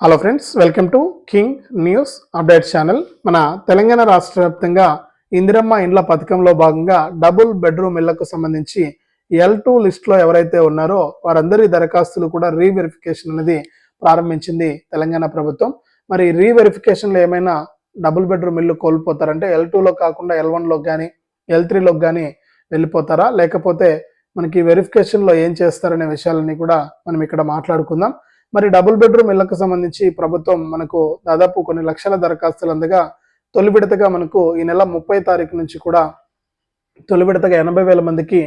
Hello friends welcome to king news update channel మన తెలంగాణ రాష్ట్ర వ్యాప్తంగా ఇందిరమ్మ ఇండ్ల పథకంలో భాగంగా డబుల్ బెడ్రూమ్ ఇళ్ళకు సంబంధించి ఎల్ టూ లిస్ట్లో ఎవరైతే ఉన్నారో వారందరి దరఖాస్తులు కూడా రీవెరిఫికేషన్ అనేది ప్రారంభించింది తెలంగాణ ప్రభుత్వం. మరి రీవెరిఫికేషన్లో ఏమైనా డబుల్ బెడ్రూమ్ ఇల్లు కోల్పోతారంటే ఎల్ టూలో కాకుండా ఎల్ వన్లోకి కానీ ఎల్ త్రీలోకి కానీ వెళ్ళిపోతారా? లేకపోతే మనకి వెరిఫికేషన్లో ఏం చేస్తారనే విషయాలన్నీ కూడా మనం ఇక్కడ మాట్లాడుకుందాం. మరి డబుల్ బెడ్రూమ్ ఇళ్ళకు సంబంధించి ప్రభుత్వం మనకు దాదాపు కొన్ని లక్షల దరఖాస్తులు అందగా తొలి విడతగా మనకు ఈ నెల ముప్పై తారీఖు నుంచి కూడా తొలి విడతగా ఎనభై వేల మందికి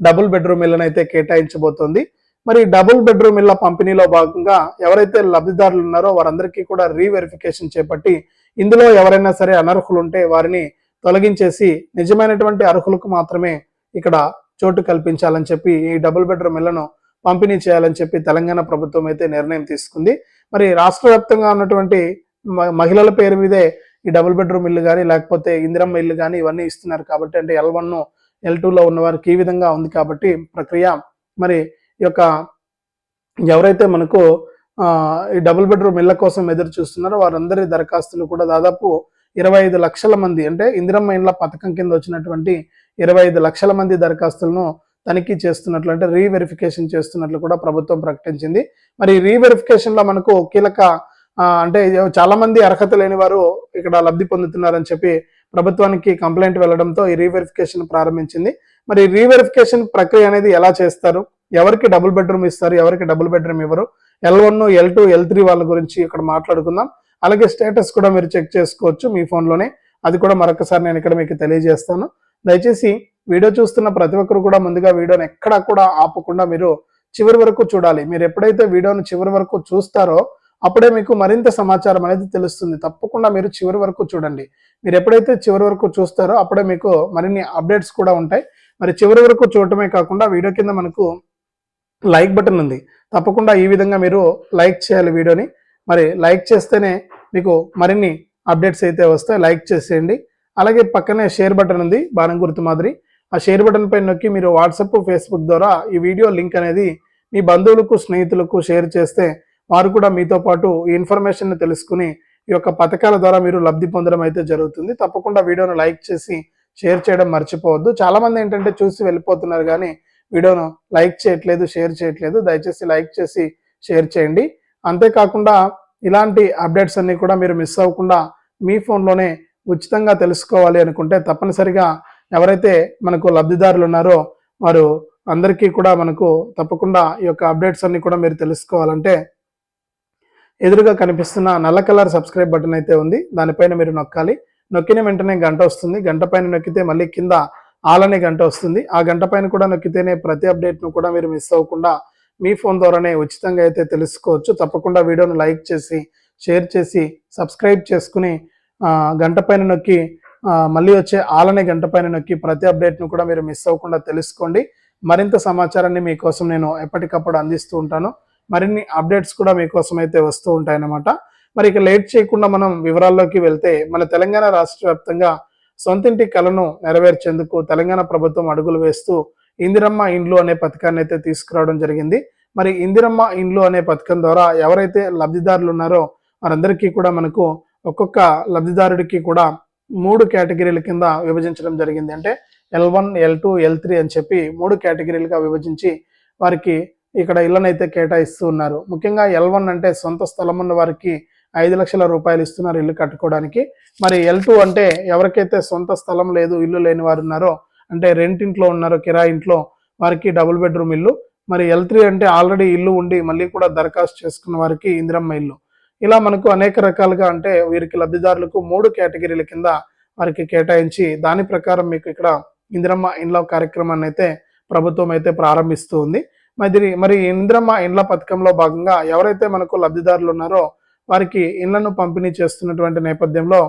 డబుల్ బెడ్రూమ్ ఇళ్ళను అయితే కేటాయించబోతోంది. మరి డబుల్ బెడ్రూమ్ ఇళ్ళ పంపిణీలో భాగంగా ఎవరైతే లబ్ధిదారులు ఉన్నారో వారందరికీ కూడా రీవెరిఫికేషన్ చేపట్టి ఇందులో ఎవరైనా సరే అనర్హులు ఉంటే వారిని తొలగించేసి నిజమైనటువంటి అర్హులకు మాత్రమే ఇక్కడ చోటు కల్పించాలని చెప్పి ఈ డబుల్ బెడ్రూమ్ ఇళ్ళను పంపిణీ చేయాలని చెప్పి తెలంగాణ ప్రభుత్వం అయితే నిర్ణయం తీసుకుంది. మరి రాష్ట్ర వ్యాప్తంగా ఉన్నటువంటి మ- మహిళల పేరు మీదే ఈ డబుల్ బెడ్రూమ్ ఇల్లు కానీ లేకపోతే ఇందిరమ్మ ఇల్లు కానీ ఇవన్నీ ఇస్తున్నారు కాబట్టి అంటే ఎల్ వన్ ఎల్ టూలో ఉన్న వారికి ఈ విధంగా ఉంది కాబట్టి ప్రక్రియ. మరి ఈ యొక్క ఎవరైతే మనకు ఈ డబుల్ బెడ్రూమ్ ఇళ్ళ కోసం ఎదురు చూస్తున్నారో వారందరి దరఖాస్తులు కూడా దాదాపు ఇరవై ఐదు లక్షల మంది అంటే ఇందిరమ్మ ఇండ్ల పథకం కింద వచ్చినటువంటి ఇరవై ఐదు లక్షల మంది దరఖాస్తులను తనిఖీ చేస్తున్నట్లు అంటే రీవెరిఫికేషన్ చేస్తున్నట్లు కూడా ప్రభుత్వం ప్రకటించింది. మరి రీవెరిఫికేషన్లో మనకు కీలక అంటే చాలా మంది అర్హత లేని వారు ఇక్కడ లబ్ధి పొందుతున్నారని చెప్పి ప్రభుత్వానికి కంప్లైంట్ వెళ్ళడంతో ఈ రీవెరిఫికేషన్ ప్రారంభించింది. మరి రీవెరిఫికేషన్ ప్రక్రియ అనేది ఎలా చేస్తారు? ఎవరికి డబుల్ బెడ్రూమ్ ఇస్తారు? ఎవరికి డబుల్ బెడ్రూమ్ ఇవ్వరు? L one L two L three వాళ్ళ గురించి ఇక్కడ మాట్లాడుకుందాం. అలాగే స్టేటస్ కూడా మీరు చెక్ చేసుకోవచ్చు మీ ఫోన్లోనే. అది కూడా మరొకసారి నేను ఇక్కడ మీకు తెలియజేస్తాను. దయచేసి వీడియో చూస్తున్న ప్రతి ఒక్కరు కూడా ముందుగా వీడియోని ఎక్కడా కూడా ఆపకుండా మీరు చివరి వరకు చూడాలి. మీరు ఎప్పుడైతే వీడియోను చివరి వరకు చూస్తారో అప్పుడే మీకు మరింత సమాచారం అనేది తెలుస్తుంది. తప్పకుండా మీరు చివరి వరకు చూడండి. మీరు ఎప్పుడైతే చివరి వరకు చూస్తారో అప్పుడే మీకు మరిన్ని అప్డేట్స్ కూడా ఉంటాయి. మరి చివరి వరకు చూడటమే కాకుండా వీడియో కింద మనకు లైక్ బటన్ ఉంది. తప్పకుండా ఈ విధంగా మీరు లైక్ చేయాలి వీడియోని. మరి లైక్ చేస్తేనే మీకు మరిన్ని అప్డేట్స్ అయితే వస్తాయి. లైక్ చేసేయండి. అలాగే పక్కనే షేర్ బటన్ ఉంది బాణం గుర్తు మాదిరి. ఆ షేర్ బటన్ పై నొక్కి మీరు వాట్సాప్ ఫేస్బుక్ ద్వారా ఈ వీడియో లింక్ అనేది మీ బంధువులకు స్నేహితులకు షేర్ చేస్తే వారు కూడా మీతో పాటు ఈ ఇన్ఫర్మేషన్ తెలుసుకుని ఈ యొక్క పథకాల ద్వారా మీరు లబ్ధి పొందడం అయితే జరుగుతుంది. తప్పకుండా వీడియోను లైక్ చేసి షేర్ చేయడం మర్చిపోవద్దు. చాలామంది ఏంటంటే చూసి వెళ్ళిపోతున్నారు కానీ వీడియోను లైక్ చేయట్లేదు షేర్ చేయట్లేదు. దయచేసి లైక్ చేసి షేర్ చేయండి. అంతేకాకుండా ఇలాంటి అప్డేట్స్ అన్ని కూడా మీరు మిస్ అవ్వకుండా మీ ఫోన్లోనే ఉచితంగా తెలుసుకోవాలి అనుకుంటే తప్పనిసరిగా ఎవరైతే మనకు లబ్ధిదారులు ఉన్నారో వారు అందరికీ కూడా మనకు తప్పకుండా ఈ యొక్క అప్డేట్స్ అన్ని కూడా మీరు తెలుసుకోవాలంటే ఎదురుగా కనిపిస్తున్న నల్ల కలర్ సబ్స్క్రైబ్ బటన్ అయితే ఉంది. దానిపైన మీరు నొక్కాలి. నొక్కిన వెంటనే గంట వస్తుంది. గంట పైన నొక్కితే మళ్ళీ కింద ఆలనే గంట వస్తుంది. ఆ గంట పైన కూడా నొక్కితేనే ప్రతి అప్డేట్ను కూడా మీరు మిస్ అవ్వకుండా మీ ఫోన్ ద్వారానే ఉచితంగా అయితే తెలుసుకోవచ్చు. తప్పకుండా వీడియోను లైక్ చేసి షేర్ చేసి సబ్స్క్రైబ్ చేసుకుని గంట పైన నొక్కి మళ్ళీ వచ్చే ఆలనే గంట పైన నొక్కి ప్రతి అప్డేట్ను కూడా మీరు మిస్ అవ్వకుండా తెలుసుకోండి. మరింత సమాచారాన్ని మీకోసం నేను ఎప్పటికప్పుడు అందిస్తూ ఉంటాను. మరిన్ని అప్డేట్స్ కూడా మీకోసం అయితే వస్తూ ఉంటాయన్నమాట. మరి ఇక లేట్ చేయకుండా మనం వివరాల్లోకి వెళ్తే మన తెలంగాణ రాష్ట్ర వ్యాప్తంగా సొంతింటి కలను నెరవేర్చేందుకు తెలంగాణ ప్రభుత్వం అడుగులు వేస్తూ ఇందిరమ్మ ఇండ్లు అనే పథకాన్ని అయితే తీసుకురావడం జరిగింది. మరి ఇందిరమ్మ ఇండ్లు అనే పథకం ద్వారా ఎవరైతే లబ్ధిదారులు ఉన్నారో వారందరికీ కూడా మనకు ఒక్కొక్క లబ్ధిదారుడికి కూడా మూడు కేటగిరీల కింద విభజించడం జరిగింది. అంటే L one L two L three అని చెప్పి మూడు కేటగిరీలుగా విభజించి వారికి ఇక్కడ ఇళ్ళనైతే కేటాయిస్తూ ఉన్నారు. ముఖ్యంగా ఎల్ వన్ అంటే సొంత స్థలం ఉన్న వారికి ఐదు లక్షల రూపాయలు ఇస్తున్నారు ఇల్లు కట్టుకోవడానికి. మరి ఎల్ టూ అంటే ఎవరికైతే సొంత స్థలం లేదు ఇల్లు లేని వారు ఉన్నారో అంటే రెంట్ ఇంట్లో ఉన్నారో కిరాయి ఇంట్లో వారికి డబుల్ బెడ్రూమ్ ఇల్లు. మరి ఎల్ త్రీ అంటే ఆల్రెడీ ఇల్లు ఉండి మళ్ళీ కూడా దరఖాస్తు చేసుకున్న వారికి ఇందిరమ్మ ఇల్లు. ఇలా మనకు అనేక రకాలుగా అంటే వీరికి లబ్ధిదారులకు మూడు కేటగిరీల కింద వారికి కేటాయించి దాని ప్రకారం మీకు ఇక్కడ ఇందిరమ్మ ఇండ్ల కార్యక్రమాన్ని అయితే ప్రభుత్వం అయితే ప్రారంభిస్తూ ఉంది. మరి మరి ఇందిరమ్మ ఇండ్ల పథకంలో భాగంగా ఎవరైతే మనకు లబ్ధిదారులు ఉన్నారో వారికి ఇండ్లను పంపిణీ చేస్తున్నటువంటి నేపథ్యంలో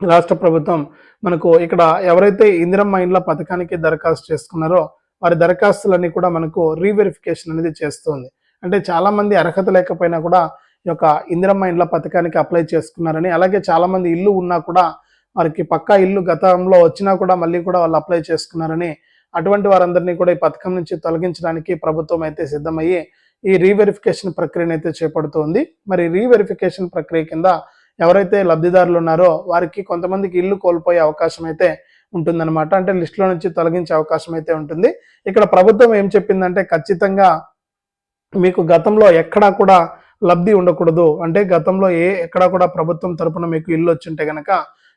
రాష్ట్ర ప్రభుత్వం మనకు ఇక్కడ ఎవరైతే ఇందిరమ్మ ఇండ్ల పథకానికి దరఖాస్తు చేసుకున్నారో వారి దరఖాస్తులన్నీ కూడా మనకు రీవెరిఫికేషన్ అనేది చేస్తుంది. అంటే చాలామంది అర్హత లేకపోయినా కూడా యొక్క ఇందిరమ్మ ఇండ్ల పథకానికి అప్లై చేసుకున్నారని. అలాగే చాలామంది ఇల్లు ఉన్నా కూడా వారికి పక్కా ఇల్లు గతంలో వచ్చినా కూడా మళ్ళీ కూడా వాళ్ళు అప్లై చేసుకున్నారని అటువంటి వారందరినీ కూడా ఈ పథకం నుంచి తొలగించడానికి ప్రభుత్వం అయితే సిద్ధమయ్యి ఈ రీవెరిఫికేషన్ ప్రక్రియను అయితే చేపడుతోంది. మరి రీవెరిఫికేషన్ ప్రక్రియ కింద ఎవరైతే లబ్ధిదారులు ఉన్నారో వారికి కొంతమందికి ఇల్లు కోల్పోయే అవకాశం అయితే ఉంటుందన్నమాట. అంటే లిస్టులో నుంచి తొలగించే అవకాశం అయితే ఉంటుంది. ఇక్కడ ప్రభుత్వం ఏం చెప్పిందంటే ఖచ్చితంగా మీకు గతంలో ఎక్కడా కూడా లబ్ధి ఉండకూడదు. అంటే గతంలో ఏ ఎక్కడా కూడా ప్రభుత్వం తరపున మీకు ఇల్లు వచ్చింటే కనుక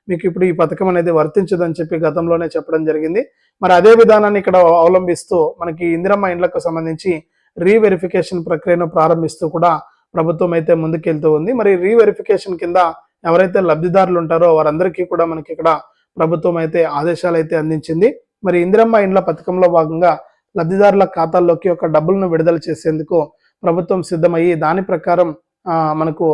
మీకు ఇప్పుడు ఈ పథకం అనేది వర్తించదని చెప్పి గతంలోనే చెప్పడం జరిగింది. మరి అదే విధానాన్ని ఇక్కడ అవలంబిస్తూ మనకి ఇందిరమ్మ ఇండ్లకు సంబంధించి రీవెరిఫికేషన్ ప్రక్రియను ప్రారంభిస్తూ కూడా ప్రభుత్వం అయితే ముందుకెళ్తూ ఉంది. మరి రీవెరిఫికేషన్ కింద ఎవరైతే లబ్ధిదారులు ఉంటారో వారందరికీ కూడా మనకి ఇక్కడ ప్రభుత్వం అయితే ఆదేశాలు అయితే అందించింది. మరి ఇందిరమ్మ ఇండ్ల పథకంలో భాగంగా లబ్ధిదారుల ఖాతాల్లోకి ఒక డబ్బులను విడుదల చేసేందుకు ప్రభుత్వం సిద్ధమయ్యి దాని ప్రకారం మనకు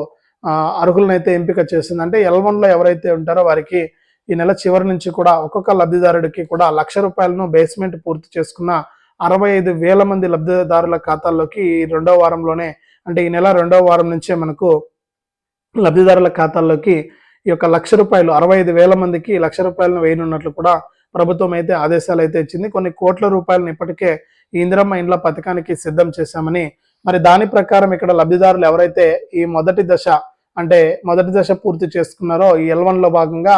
అర్హులనైతే ఎంపిక చేసింది. అంటే ఎల్ ఎవరైతే ఉంటారో వారికి ఈ నెల చివరి నుంచి కూడా ఒక్కొక్క లబ్ధిదారుడికి కూడా లక్ష రూపాయలను బేస్మెంట్ పూర్తి చేసుకున్న అరవై ఐదు వేల మంది లబ్ధిదారుల ఖాతాల్లోకి ఈ రెండో వారంలోనే అంటే ఈ నెల రెండో వారం నుంచే మనకు లబ్ధిదారుల ఖాతాల్లోకి ఈ యొక్క లక్ష రూపాయలు అరవై ఐదు వేల మందికి లక్ష రూపాయలను వేయనున్నట్లు కూడా ప్రభుత్వం అయితే ఆదేశాలు అయితే ఇచ్చింది. కొన్ని కోట్ల రూపాయలను ఇప్పటికే ఈ ఇందిరమ్మ ఇండ్ల పథకానికి సిద్ధం చేశామని మరి దాని ప్రకారం ఇక్కడ లబ్ధిదారులు ఎవరైతే ఈ మొదటి దశ అంటే మొదటి దశ పూర్తి చేసుకున్నారో ఈ ఎల్లో భాగంగా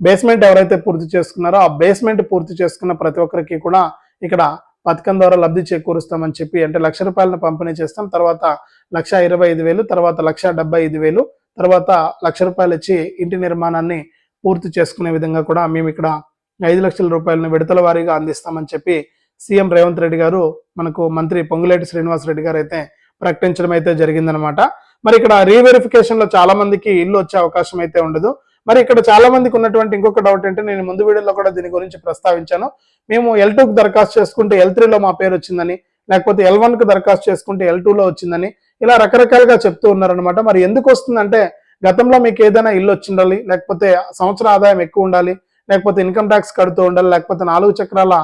బేస్మెంట్ ఎవరైతే పూర్తి చేసుకున్నారో ఆ బేస్మెంట్ పూర్తి చేసుకున్న ప్రతి ఒక్కరికి కూడా ఇక్కడ పథకం ద్వారా లబ్ధి చేకూరుస్తామని చెప్పి అంటే లక్ష రూపాయలను పంపిణీ చేస్తాం. తర్వాత లక్ష ఇరవై ఐదు వేలు తర్వాత లక్ష డెబ్బై ఐదు వేలు తర్వాత లక్ష రూపాయలు ఇచ్చి ఇంటి నిర్మాణాన్ని పూర్తి చేసుకునే విధంగా కూడా మేము ఇక్కడ ఐదు లక్షల రూపాయలను విడతల వారీగా అందిస్తామని చెప్పి సీఎం రేవంత్ రెడ్డి గారు మనకు మంత్రి పొంగులేటి శ్రీనివాస్ రెడ్డి గారు అయితే ప్రకటించడం అయితే జరిగిందనమాట మరి ఇక్కడ రీవెరిఫికేషన్లో చాలా మందికి ఇల్లు వచ్చే అవకాశం అయితే ఉండదు. మరి ఇక్కడ చాలా మందికి ఉన్నటువంటి ఇంకొక డౌట్ ఏంటంటే నేను ముందు వీడియోలో కూడా దీని గురించి ప్రస్తావించాను. మేము ఎల్ టూకి దరఖాస్తు చేసుకుంటే ఎల్ త్రీలో మా పేరు వచ్చిందని లేకపోతే ఎల్ వన్కి దరఖాస్తు చేసుకుంటే ఎల్ టూలో వచ్చిందని ఇలా రకరకాలుగా చెప్తూ ఉన్నారనమాట మరి ఎందుకు వస్తుందంటే గతంలో మీకు ఏదైనా ఇల్లు వచ్చిండాలి లేకపోతే సంవత్సర ఆదాయం ఎక్కువ ఉండాలి లేకపోతే ఇన్కమ్ ట్యాక్స్ కడుతూ ఉండాలి లేకపోతే నాలుగు చక్రాల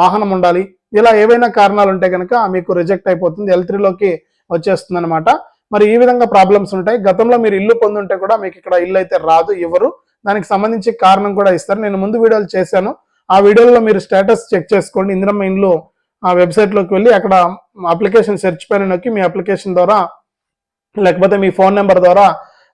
వాహనం ఉండాలి. ఇలా ఏవైనా కారణాలు ఉంటే కనుక మీకు రిజెక్ట్ అయిపోతుంది. ఎల్ త్రీలోకి వచ్చేస్తుంది అనమాట మరి ఈ విధంగా ప్రాబ్లమ్స్ ఉంటాయి. గతంలో మీరు ఇల్లు పొందుంటే కూడా మీకు ఇక్కడ ఇల్లు అయితే రాదు ఇవ్వరు. దానికి సంబంధించి కారణం కూడా ఇస్తారు. నేను ముందు వీడియోలు చేశాను. ఆ వీడియోలో మీరు స్టేటస్ చెక్ చేసుకోండి. ఇందిరమ్మ ఇండ్లు ఆ వెబ్సైట్లోకి వెళ్ళి అక్కడ అప్లికేషన్ సెర్చ్ పైన నొక్కి మీ అప్లికేషన్ ద్వారా లేకపోతే మీ ఫోన్ నెంబర్ ద్వారా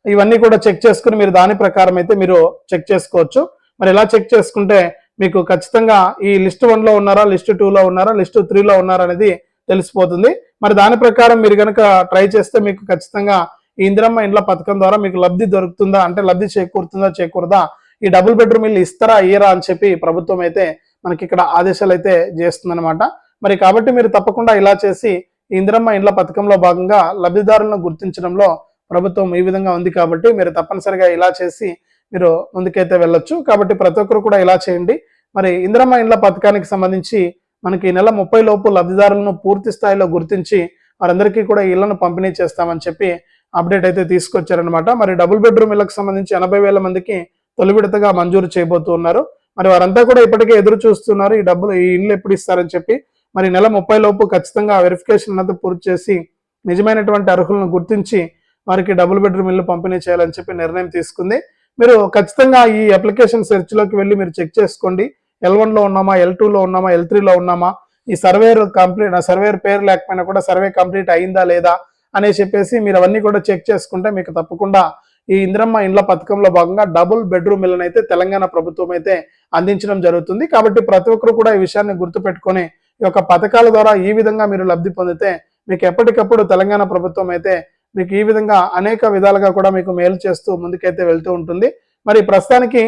ఇవన్నీ కూడా చెక్ చేసుకుని మీరు దాని ప్రకారం అయితే మీరు చెక్ చేసుకోవచ్చు. మరి ఎలా చెక్ చేసుకుంటే మీకు ఖచ్చితంగా ఈ లిస్ట్ వన్లో ఉన్నారా లిస్ట్ టూలో ఉన్నారా లిస్ట్ త్రీలో ఉన్నారా అనేది తెలిసిపోతుంది. మరి దాని ప్రకారం మీరు కనుక ట్రై చేస్తే మీకు ఖచ్చితంగా ఈ ఇందిరమ్మ ఇండ్ల పథకం ద్వారా మీకు లబ్ధి దొరుకుతుందా అంటే లబ్ధి చేకూరుతుందా చేకూరదా ఈ డబుల్ బెడ్రూమ్ ఇల్లు ఇస్తారా ఇయ్యరా అని చెప్పి ప్రభుత్వం అయితే మనకి ఇక్కడ ఆదేశాలు అయితే చేస్తుందన్నమాట. మరి కాబట్టి మీరు తప్పకుండా ఇలా చేసి ఇందిరమ్మ ఇండ్ల పథకంలో భాగంగా లబ్ధిదారులను గుర్తించడంలో ప్రభుత్వం ఈ విధంగా ఉంది కాబట్టి మీరు తప్పనిసరిగా ఇలా చేసి మీరు ముందుకైతే వెళ్ళొచ్చు. కాబట్టి ప్రతి ఒక్కరు కూడా ఇలా చేయండి. మరి ఇందిరమ్మ ఇండ్ల పథకానికి సంబంధించి మనకి నెల ముప్పై లోపు లబ్ధిదారులను పూర్తి స్థాయిలో గుర్తించి వారందరికీ కూడా ఇళ్ళను పంపిణీ చేస్తామని చెప్పి అప్డేట్ అయితే తీసుకొచ్చారనమాట మరి డబుల్ బెడ్రూమ్ ఇళ్ళకు సంబంధించి ఎనభై వేల మందికి తొలి విడతగా మంజూరు చేయబోతూ ఉన్నారు. మరి వారంతా కూడా ఇప్పటికే ఎదురు చూస్తున్నారు ఈ డబ్బులు ఈ ఇల్లు ఎప్పుడు ఇస్తారని చెప్పి. మరి నెల ముప్పై లోపు ఖచ్చితంగా వెరిఫికేషన్ అన్నది పూర్తి చేసి నిజమైనటువంటి అర్హులను గుర్తించి వారికి డబుల్ బెడ్రూమ్ ఇల్లు పంపిణీ చేయాలని చెప్పి నిర్ణయం తీసుకుంది. మీరు ఖచ్చితంగా ఈ అప్లికేషన్ సెర్చ్లోకి వెళ్ళి మీరు చెక్ చేసుకోండి. ఎల్ వన్లో ఉన్నామా ఎల్ టూలో ఉన్నామా ఎల్ త్రీలో ఉన్నామా ఈ సర్వేర్ కంప్లీట్ సర్వేర్ పేరు లేకపోయినా కూడా సర్వే కంప్లీట్ అయిందా లేదా అనే చెప్పేసి మీరు అవన్నీ కూడా చెక్ చేసుకుంటే మీకు తప్పకుండా ఈ ఇంద్రమ్మ ఇండ్ల పథకంలో భాగంగా డబుల్ బెడ్రూమ్ ఇళ్ళను అయితే తెలంగాణ ప్రభుత్వం అయితే అందించడం జరుగుతుంది. కాబట్టి ప్రతి ఒక్కరు కూడా ఈ విషయాన్ని గుర్తుపెట్టుకొని ఈ యొక్క పథకాల ద్వారా ఈ విధంగా మీరు లబ్ధి పొందితే మీకు ఎప్పటికప్పుడు తెలంగాణ ప్రభుత్వం అయితే మీకు ఈ విధంగా అనేక విధాలుగా కూడా మీకు మేలు చేస్తూ ముందుకైతే వెళ్తూ ఉంటుంది. మరి ప్రస్తుతానికి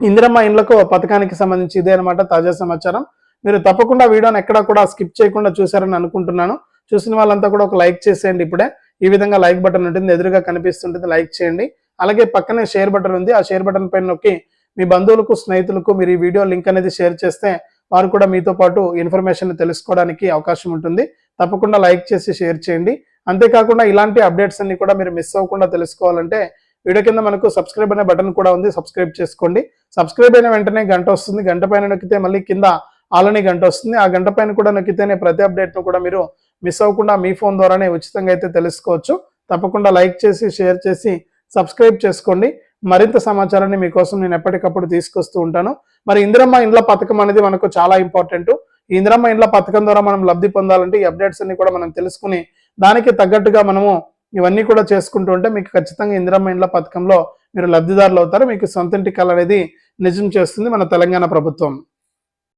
ఇందిరమ్మ ఇండ్లకు పథకానికి సంబంధించి ఇదే అనమాట తాజా సమాచారం. మీరు తప్పకుండా వీడియోని ఎక్కడా కూడా స్కిప్ చేయకుండా చూసారని అనుకుంటున్నాను. చూసిన వాళ్ళంతా కూడా ఒక లైక్ చేసేయండి ఇప్పుడే. ఈ విధంగా లైక్ బటన్ ఉంటుంది ఎదురుగా కనిపిస్తుంటుంది లైక్ చేయండి. అలాగే పక్కనే షేర్ బటన్ ఉంది. ఆ షేర్ బటన్ పైన నొక్కి మీ బంధువులకు స్నేహితులకు మీరు ఈ వీడియో లింక్ అనేది షేర్ చేస్తే వారు కూడా మీతో పాటు ఇన్ఫర్మేషన్ తెలుసుకోవడానికి అవకాశం ఉంటుంది. తప్పకుండా లైక్ చేసి షేర్ చేయండి. అంతేకాకుండా ఇలాంటి అప్డేట్స్ అన్ని కూడా మీరు మిస్ అవ్వకుండా తెలుసుకోవాలంటే వీడియో కింద మనకు సబ్స్క్రైబ్ అనే బటన్ కూడా ఉంది సబ్స్క్రైబ్ చేసుకోండి. సబ్స్క్రైబ్ అయిన వెంటనే గంట వస్తుంది గంట పైన నొక్కితే మళ్ళీ కింద ఆలని గంట వస్తుంది. ఆ గంట పైన కూడా నొక్కితేనే ప్రతి అప్డేట్ను కూడా మీరు మిస్ అవ్వకుండా మీ ఫోన్ ద్వారానే ఉచితంగా అయితే తెలుసుకోవచ్చు. తప్పకుండా లైక్ చేసి షేర్ చేసి సబ్స్క్రైబ్ చేసుకోండి. మరింత సమాచారాన్ని మీకోసం నేను ఎప్పటికప్పుడు తీసుకొస్తూ ఉంటాను. మరి ఇందిరమ్మ ఇండ్ల పథకం అనేది మనకు చాలా ఇంపార్టెంట్ ఈ ఇందిరమ్మ ఇండ్ల పథకం ద్వారా మనం లబ్ధి పొందాలంటే ఈ అప్డేట్స్ అన్ని కూడా మనం తెలుసుకుని దానికి తగ్గట్టుగా మనము ఇవన్నీ కూడా చేసుకుంటూ ఉంటే మీకు ఖచ్చితంగా ఇందిరమ్మ ఇండ్ల పథకంలో మీరు లబ్ధిదారులు అవుతారు మీకు సొంత ఇంటి కళ అనేది నిజం చేస్తుంది మన తెలంగాణ ప్రభుత్వం.